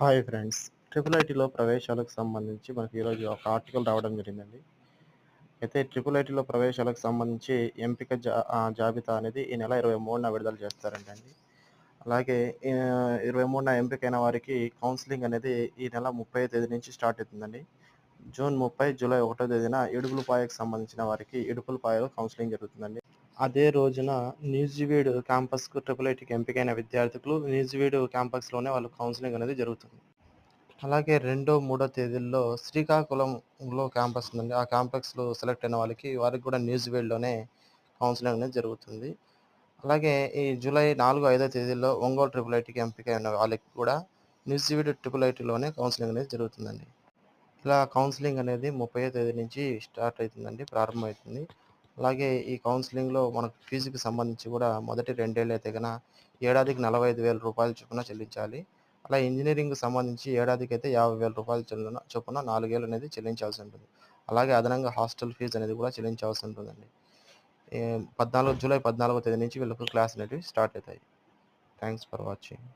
Hi friends triple ఐటీలో ప్రవేశాలకు సంబంధించి మనకి ఈరోజు ఒక ఆర్టికల్ రావడం జరిగిందండి. అయితే ట్రిపుల్ ఐటీలో ప్రవేశాలకు సంబంధించి ఎంపిక జా జాబితా అనేది ఈ నెల ఇరవై మూడున విడుదల చేస్తారంటండి అలాగే ఈ, ఇరవై మూడున ఎంపికైన వారికి కౌన్సిలింగ్ అనేది ఈ నెల ముప్పై తేదీ నుంచి స్టార్ట్ అవుతుందండి. జూన్ ముప్పై జూలై ఒకటో తేదీన ఇడుపులపాయకు సంబంధించిన వారికి ఇడుపులపాయలో కౌన్సిలింగ్ జరుగుతుందండి. అదే రోజున న్యూజివీడ్ క్యాంపస్కు ట్రిపుల్ ఐటీకి ఎంపికైన విద్యార్థులు న్యూజివీడ్ క్యాంపస్లోనే వాళ్ళు కౌన్సిలింగ్ అనేది జరుగుతుంది. అలాగే రెండో మూడో తేదీల్లో శ్రీకాకుళంలో క్యాంపస్ ఉందండి ఆ క్యాంపస్లో సెలెక్ట్ అయిన వాళ్ళకి వారికి కూడా న్యూజివీడ్లోనే కౌన్సిలింగ్ అనేది జరుగుతుంది. అలాగే ఈ జూలై నాలుగు ఐదో తేదీల్లో ఒంగోలు ట్రిపుల్ ఐటీకి ఎంపిక అయిన వాళ్ళకి కూడా న్యూజివీడ్ ట్రిపుల్ ఐటీలోనే కౌన్సిలింగ్ అనేది జరుగుతుందండి. ఇలా కౌన్సిలింగ్ అనేది ముప్పై తేదీ నుంచి స్టార్ట్ అవుతుందండి ప్రారంభమవుతుంది. అలాగే ఈ కౌన్సిలింగ్లో మనకు ఫీజుకి సంబంధించి కూడా మొదటి రెండేళ్ళు అయితే కనుక ఏడాదికి నలభై ఐదు వేల రూపాయలు చొప్పున చెల్లించాలి. అలా ఇంజనీరింగ్కి సంబంధించి ఏడాదికి అయితే యాభై వేల రూపాయలు చొప్పున చొప్పున నాలుగేళ్ళు అనేది చెల్లించాల్సి ఉంటుంది. అలాగే అదనంగా హాస్టల్ ఫీజు అనేది కూడా చెల్లించాల్సి ఉంటుందండి. పద్నాలుగు జూలై పద్నాలుగో తేదీ నుంచి వీళ్ళకు క్లాస్ అనేవి స్టార్ట్ అవుతాయి. Thanks for watching.